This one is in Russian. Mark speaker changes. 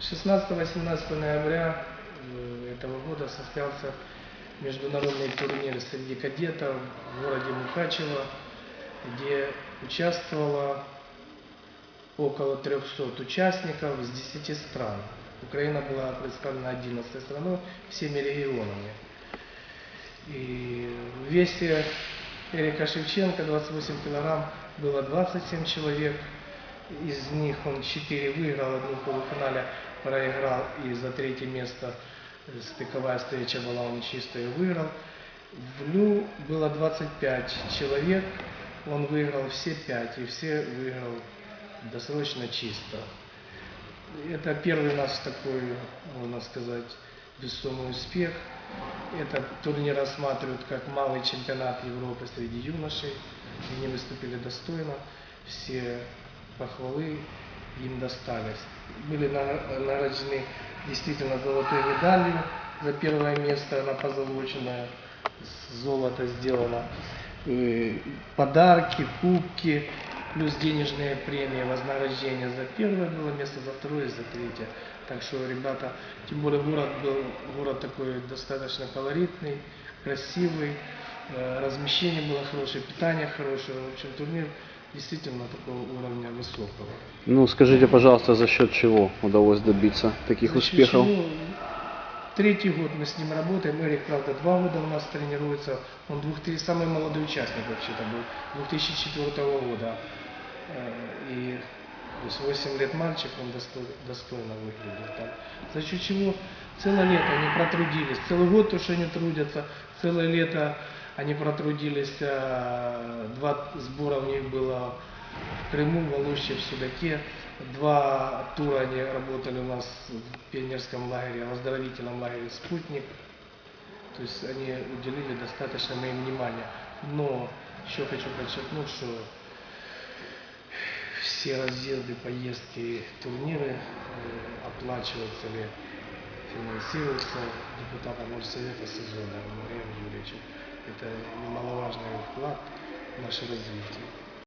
Speaker 1: 16-18 ноября э, этого года состоялся международный турнир среди кадетов в городе Мукачево, где участвовало около 300 участников с 10 стран. Украина была представлена 11 страной, всеми регионами. И в весе Эрика Шевченко 28 килограмм было 27 человек. Из них он 4 выиграл, одну полуфинале проиграл. И за третье место э, стыковая встреча была, он чисто и выиграл. В Лю было 25 человек, он выиграл все 5, и все выиграл досрочно чисто. Это первый наш такой, можно сказать, весомый успех. Этот турнир рассматривают как малый чемпионат Европы среди юношей. Они выступили достойно. Все похвалы им достались. Были на- награждены действительно золотой медалью за первое место. Она позолоченная, с золота сделана. Э, Подарки, кубки, плюс денежные премии, вознаграждение за первое было место, за второе за третье. Так что, ребята, тем более город был, город такой достаточно колоритный, красивый, э, размещение было хорошее, питание хорошее. В общем, турнир действительно такого уровня высокого.
Speaker 2: Ну, скажите, пожалуйста, за счет чего удалось добиться таких
Speaker 1: За
Speaker 2: успехов?
Speaker 1: чего Третий год мы с ним работаем. Эрик, правда, два года у нас тренируется. Он двух, ты самый молодой участник вообще-то был, 2004 года. Э, И то есть 8 лет мальчик, он достой- достойно выглядит там. За счет чего целое лето они протрудились. Целый год что они трудятся, целое лето они протрудились. а, Два сбора у них было в Крыму, в Алуще, в Судаке. Два тура они работали у нас в пионерском лагере, в оздоровительном лагере «Спутник». То есть они уделили достаточно моим внимания. Но еще хочу подчеркнуть, что все разъезды, поездки, турниры э, оплачиваются или финансируются депутатом Горсовета Сезоном Андреем Юрьевичем. Это немаловажный вклад в наше развитие.